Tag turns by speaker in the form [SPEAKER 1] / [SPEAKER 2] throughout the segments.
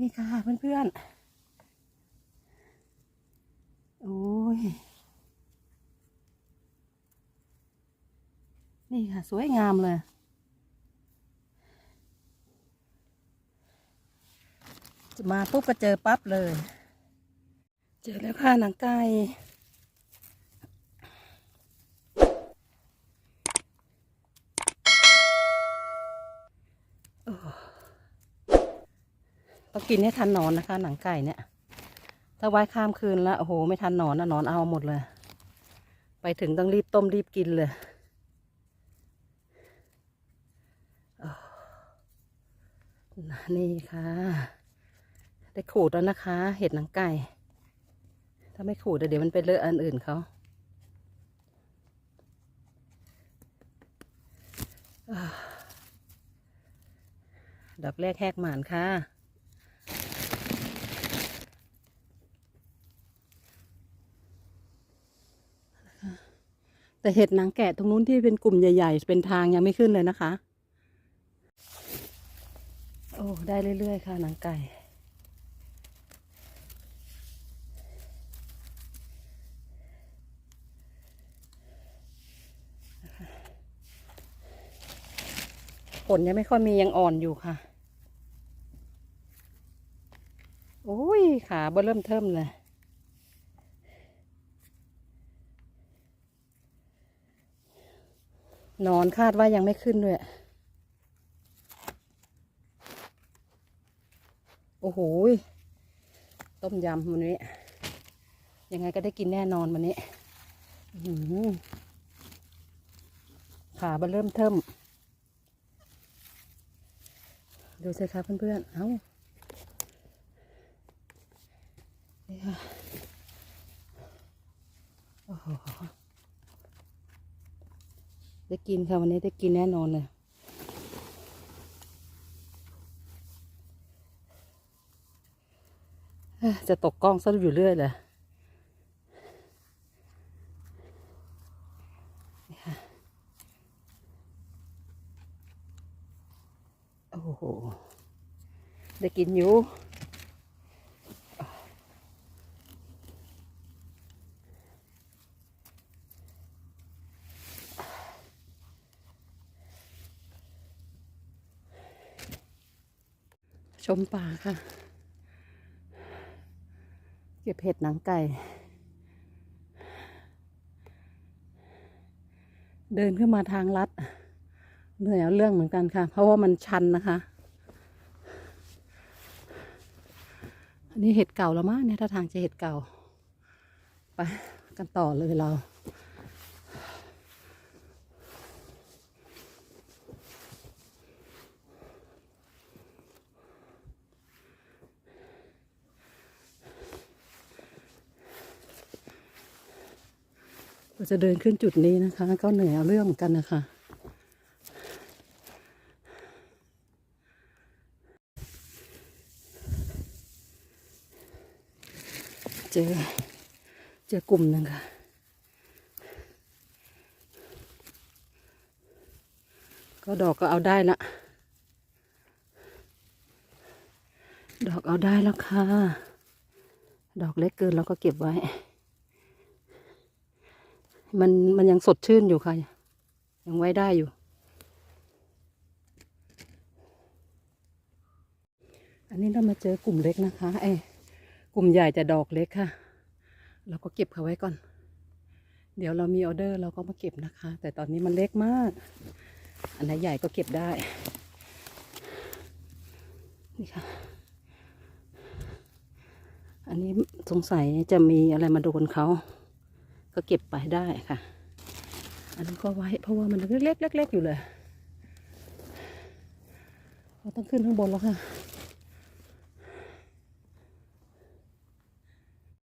[SPEAKER 1] นี่ค่ะเพื่อนๆ โอ้ย นี่ค่ะ สวยงามเลย จะมาปุ๊บก็เจอปั๊บเลย เจอแล้วค่ะหนังไก่ ต้องกินให้ทันนอนนะคะ หนังไก่เนี่ย ถ้าไว้ข้ามคืนแล้วโอ้โห ไม่ทันนอนนะนอนเอาหมดเลย ไปถึงต้องรีบต้มรีบกินเลยนี่ค่ะ ได้ขูดแล้วนะคะ เห็ดหนังไก่ ถ้าไม่ขูดเดี๋ยวมันไปเลอะอันอื่นเขาอ่าดอกแรกแหกหมานค่ะ แต่เห็ดนางแกะตรงนู้นที่เป็นกลุ่มใหญ่ ๆ เป็นทางยังไม่ขึ้นเลยนะคะ โอ้ได้เรื่อยๆค่ะหนังไก่ ผลยังไม่ค่อยมียังอ่อนอยู่ค่ะโอ้ยขาเบอเริ่มเทิมเลย นอนคาดว่ายังไม่ขึ้นด้วย โอ้โห ต้มยำวันนี้ ยังไงก็ได้กินแน่นอนวันนี้ขาเบอเริ่มเทิมดูสิคะเพื่อนๆ เอ้านี่ค่ะโอ้โห ได้กินค่ะวันนี้ได้กินแน่นอนเลยจะตกกล้องซะอยู่เรื่อยเลยโอ้โห ได้กินอยู่ ชมป่าค่ะ เก็บเห็ดหนังไก่ เดินขึ้นมาทางลัด เหนื่อยเอาเรื่องเหมือนกันค่ะ เพราะว่ามันชันนะคะ อันนี้เห็ดเก่าแล้วมั้งเนี่ยถ้าทางจะเห็ดเก่า ไปกันต่อเลยเรา เราจะเดินขึ้นจุดนี้นะคะ ก็เหนื่อยเอาเรื่องเหมือนกันนะคะเจอเจอกลุ่มหนึ่งค่ะก็ดอกก็เอาได้ละดอกเอาได้แล้วค่ะ ดอกเล็กเกินเราก็เก็บไว้ มันมันยังสดชื่นอยู่ค่ะ ยังไว้ได้อยู่ อันนี้เรามาเจอกลุ่มเล็กนะคะเอยกลุ่มใหญ่แต่ดอกเล็กค่ะ เราก็เก็บเขาไว้ก่อน เดี๋ยวเรามีออเดอร์เราก็มาเก็บนะคะ แต่ตอนนี้มันเล็กมาก อันไหนใหญ่ก็เก็บได้ นี่ค่ะอันนี้สงสัยจะมีอะไรมาโดนเขา ก็เก็บไปได้ค่ะ อันนั้ก็ไว้เพราะว่ามันเล็กๆเล็กๆอยู่เลยเราต้องขึ้นข้างบนแล้วค่ะ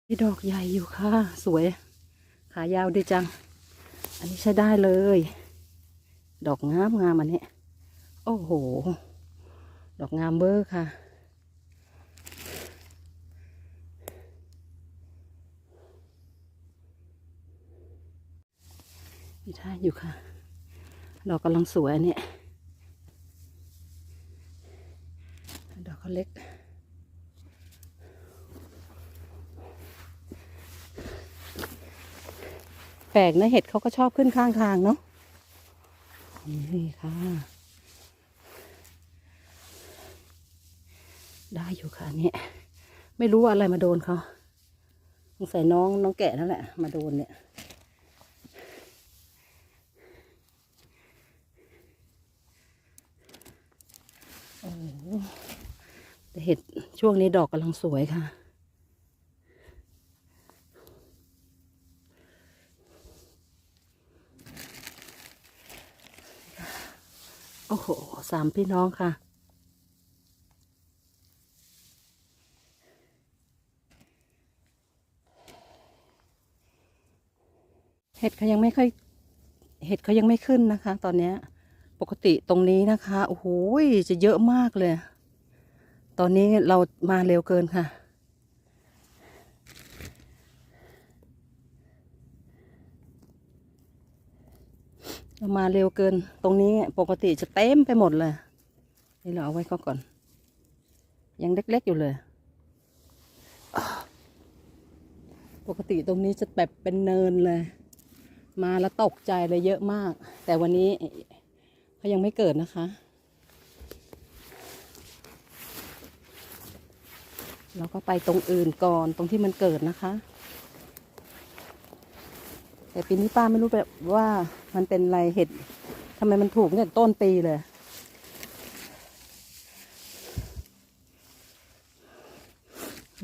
[SPEAKER 1] นี่ดอกใหญ่อยู่ค่ะ สวย ขายาวดีจัง อันนี้ใช้ได้เลย ดอกงามงามอันนี้ โอ้โห ดอกงามเบอร์ค่ะ มีท่าอยู่ค่ะ ดอกกำลังสวยเนี่ย ดอกเขาเล็ก แปลกนะเห็ดเขาก็ชอบขึ้นข้างทางเนาะ นี่ค่ะ ได้อยู่ค่ะเนี่ย ไม่รู้อะไรมาโดนเขาสงสัยน้องน้องแกะนั่นแหละ มาโดนเนี่ย แต่เห็ดช่วงนี้ดอกกำลังสวยค่ะ โอ้โห สามพี่น้องค่ะเห็ดเขายังไม่ค่อย เห็ดเขายังไม่ขึ้นนะคะ ตอนเนี้ย ปกติตรงนี้นะคะโอ้โหจะเยอะมากเลย ตอนนี้เรามาเร็วเกินค่ะ เรามาเร็วเกิน ตรงนี้ปกติจะเต็มไปหมดเลย นี่เราเอาไว้ก็ก่อน ยังเล็กๆอยู่เลย ปกติตรงนี้จะแบบเป็นเนินเลย มาแล้วตกใจเลยเยอะมาก แต่วันนี้ เขายังไม่เกิดนะคะ เราก็ไปตรงอื่นก่อนตรงที่มันเกิดนะคะ แต่ปีนี้ป้าไม่รู้แบบว่ามันเป็นอะไรเห็ดทำไมมันถูกตั้งแต่ต้นปีเลย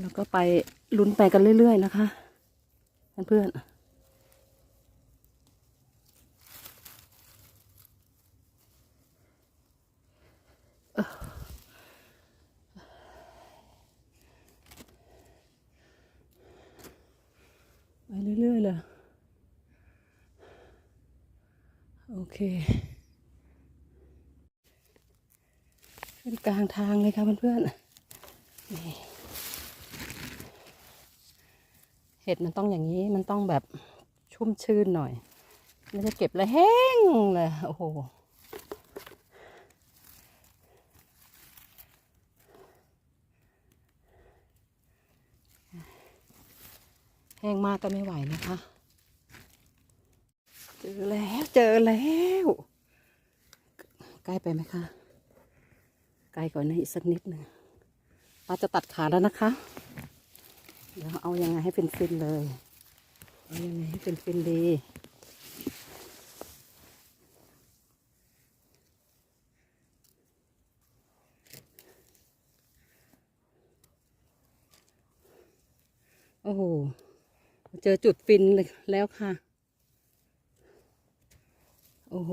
[SPEAKER 1] แล้วก็ไปลุ้นไปกันเรื่อย ๆ นะคะ เพื่อนๆ ไปเรื่อยๆเลย โอ เคขึ้นกลางทางเลยค่ะเพื่อนๆนี่เห็ดมันต้องอย่างนี้มันต้องแบบชุ่มชื่นหน่อยไม่ใช่เก็บแล้วแห้งเลยโอ้โหแห้งมากก็ไม่ไหวนะคะ จอแล้วเจอแล้ว ใกล้ไปไหมคะใกล้กว่อนนะอีกสักนิดหนึ่งป้าจะตัดขาแล้วนะคะ เดี๋ยวเอายังไงให้เป็นฟินเลย เอายังไงให้เป็นฟินดี โอ้โห เจอจุดฟินเลยแล้วค่ะ โอ้โห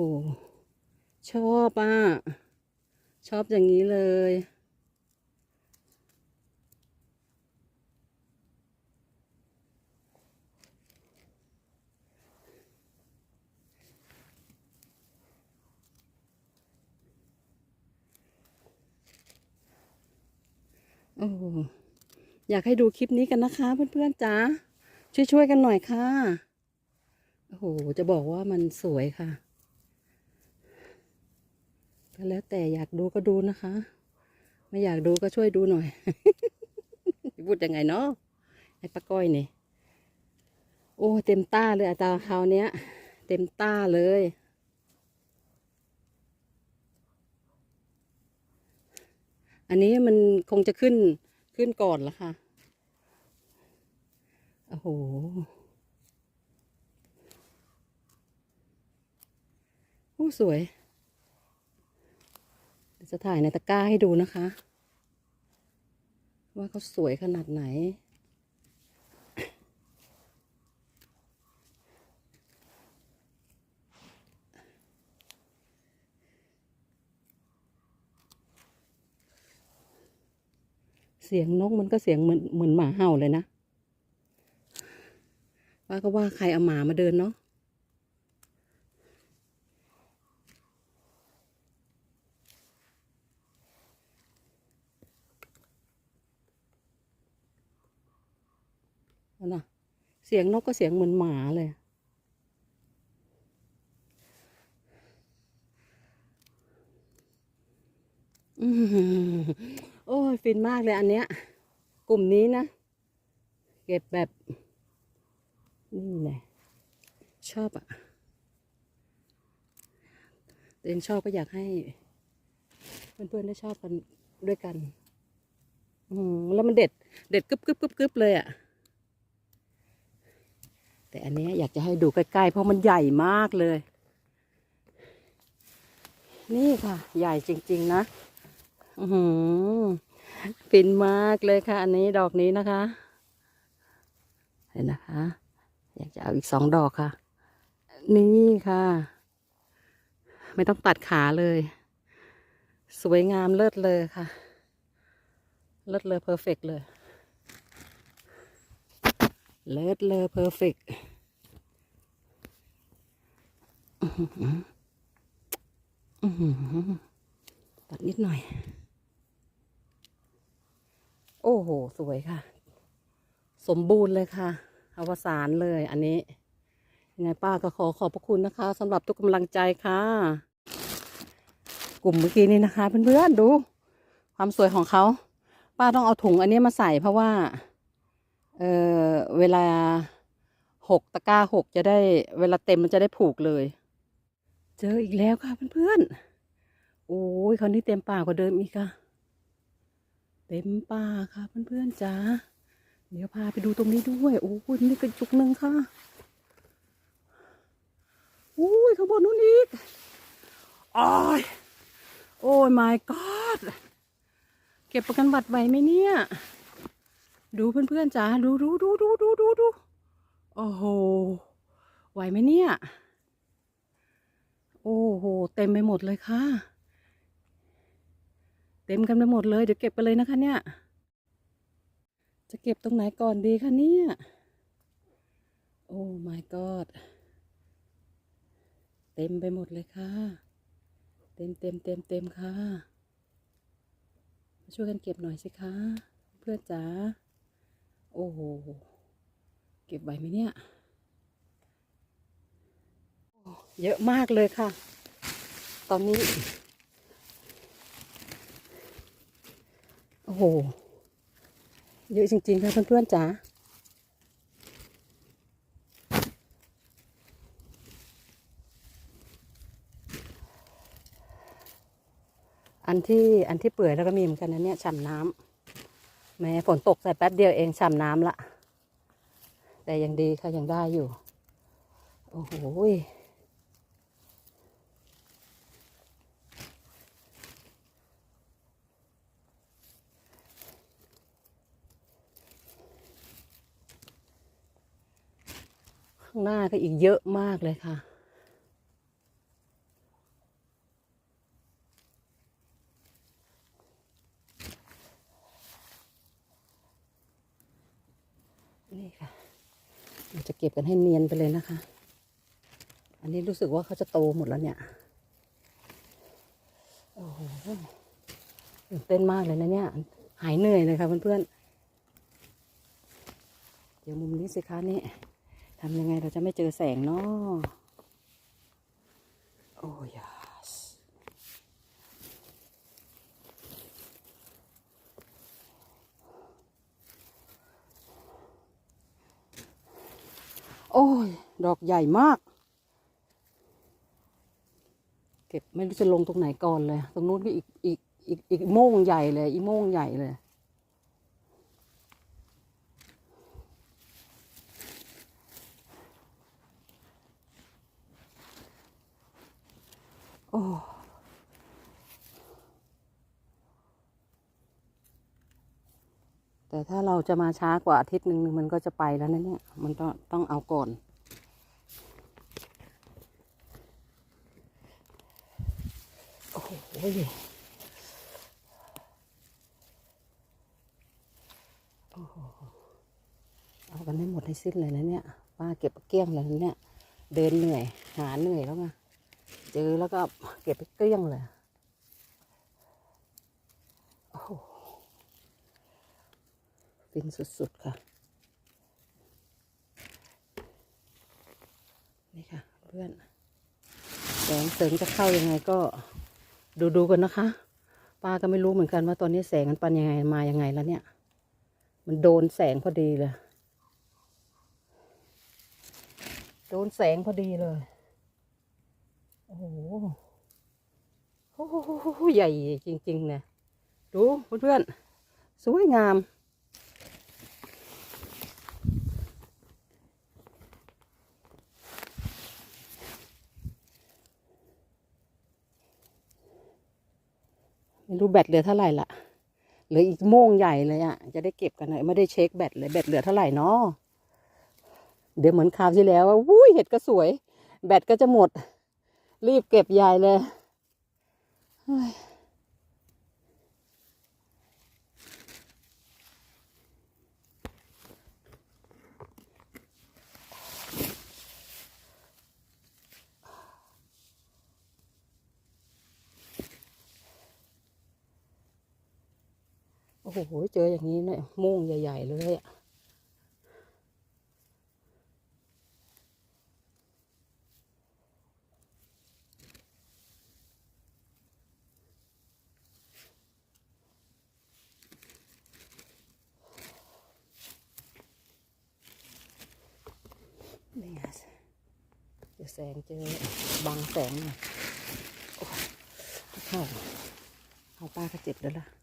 [SPEAKER 1] ชอบอะ ชอบอย่างนี้เลย โอ้โหอยากให้ดูคลิปนี้กันนะคะเพื่อนๆจ๋าช่วยๆกันหน่อยค่ะ โอ้โห จะบอกว่ามันสวยค่ะ ก็แล้วแต่อยากดูก็ดูนะคะ ไม่อยากดูก็ช่วยดูหน่อย พูดยังไงเนาะไอ้ป้าก้อยนี่ โอ้เต็มตาเลยอาตาคราวเนี้ย เต็มตาเลย อันนี้มันคงจะขึ้นขึ้นก่อนละค่ะ โอ้โหโอ้สวย จะถ่ายในตะกร้าให้ดูนะคะ ว่าเขาสวยขนาดไหน เสียงนกมันก็เสียงเหมือนเหมือนหมาเห่าเลยนะ ว่าก็ว่าใครเอาหมามาเดินเนาะ นะเสียงนกก็เสียงเหมือนหมาเลยอืมโอ้ยฟินมากเลยอันเนี้ย กลุ่มนี้นะ เก็บแบบ นี่แหละชอบอะตัวเองชอบก็อยากให้ เพื่อนๆได้ชอบกันด้วยกัน อืมแล้วมันเด็ด เด็ดกึบกึบกึบกึบเลยอะ แต่อันนี้อยากจะให้ดูใกล้ๆ เพราะมันใหญ่มากเลย นี่ค่ะ ใหญ่จริง ๆ นะ อือหือฟินมากเลยค่ะ อันนี้ดอกนี้นะคะ เห็นนะคะ อยากจะเอาอีกสองดอกค่ะ นี่ค่ะ ไม่ต้องตัดขาเลย สวยงามเลิศเลยค่ะ เลิศเลยเพอร์เฟกเลย เลิศเลยเพอร์เฟกตัดนิดหน่อย โอ้โห สวยค่ะ สมบูรณ์เลยค่ะ อวสานเลยอันนี้ ยังไงป้าก็ขอขอบพระคุณนะคะสำหรับทุกกำลังใจค่ะ กลุ่มเมื่อกี้นี้นะคะเพื่อนๆดู ความสวยของเขา ป้าต้องเอาถุงอันนี้มาใส่เพราะว่า เออเวลาหกตะกร้าหกจะได้ เวลาเต็มมันจะได้ผูกเลย เจออีกแล้วค่ะเพื่อนๆโอ้ยคราวนี้เต็มป่ากว่าเดิมอีกค่ะ เต็มป่าค่ะเพื่อนๆจ้าเดี๋ยวพาไปดูตรงนี้ด้วยโอ้ยนี่กระจุกหนึ่งค่ะโอ้ยข้างบนนู้นอีกโอ้ยโอ้ย my god เก็บประกันบัตรไหวไหมเนี่ย ดูเพื่อนๆจ้าดูดูดูดูดูดูดูโอ้โห ไหวไหมเนี่ย โอ้โห เต็มไปหมดเลยค่ะ เต็มกันไปหมดเลย เดี๋ยวเก็บไปเลยนะคะเนี่ย จะเก็บตรงไหนก่อนดีคะเนี่ย โอ้ my god เต็มไปหมดเลยค่ะ เต็มเต็มเต็มเต็มค่ะ มาช่วยกันเก็บหน่อยสิคะ เพื่อนจ๋า โอ้โห เก็บไหวไหมเนี่ย เยอะมากเลยค่ะ ตอนนี้ โอ้โห เยอะจริง ๆ ค่ะเพื่อนๆจ๋าอันที่อันที่เปื่อยแล้วก็มีเหมือนกันนะเนี่ยฉ่ำน้ำ แม้ฝนตกใส่แป๊บเดียวเองฉ่ำน้ำละ แต่ยังดีค่ะยังได้อยู่ โอ้โหข้างหน้าก็อีกเยอะมากเลยค่ะ นี่ค่ะ เรา จะเก็บกันให้เนียนไปเลยนะคะ อันนี้รู้สึกว่าเขาจะโตหมดแล้วเนี่ย โอ้โหตื่นเต้นมากเลยนะเนี่ย หายเหนื่อยเลยค่ะเพื่อนๆ เดี๋ยวมุมนี้สิคะนี่ทำยังไงเราจะไม่เจอแสงเนาะโอ้ย โอ้ย ดอกใหญ่มาก เก็บไม่รู้จะลงตรงไหนก่อนเลย ตรงนู้นก็อีกอีกอีกอีกโม่งใหญ่เลย อีโม่งใหญ่เลย โอ้ แต่ถ้าเราจะมาช้ากว่าอาทิตย์หนึ่งมันก็จะไปแล้วนะเนี่ย มันต้องต้องเอาก่อน โอ้โหโอ้โหเอากันให้หมดให้สิ้นเลยนะเนี่ยป้าเก็บเกลี้ยงเลยนะเนี่ย เดินเหนื่อยหาเหนื่อยแล้วไงเจอแล้วก็เก็บเกลี้ยงเลยโอ้โห ฟินสุดๆค่ะ นี่ค่ะเพื่อนแสงเสริงจะเข้ายังไงก็ดูดูกันนะคะป้าก็ไม่รู้เหมือนกันว่าตอนนี้แสงมันปันยังไงมายังไงแล้วเนี่ย มันโดนแสงพอดีเลย โดนแสงพอดีเลย โอ้โหโอ้โหใหญ่จริงๆเนี่ยดูเพื่อนๆสวยงาม ไม่รู้แบตเหลือเท่าไหร่ละเหลืออีกโม่งใหญ่เลยอะ่ะ จะได้เก็บกันหน่อยไม่ได้เช็คแบตเลยแบตเหลือเท่าไหร่เนาะเดี๋ยวเหมือนคราวที่แล้วว่าวุ้ยเห็ดก็สวย แบตก็จะหมด รีบเก็บใหญ่เลย โอ้โห เจออย่างนี้เนี่ยม่งใหญ่ ๆ เลยอะนี่ไงเดี๋ยวแสงเจอบังแสงหน่อยโอ้ยเข้าเอาป้าก็เจ็บแล้วล่ะ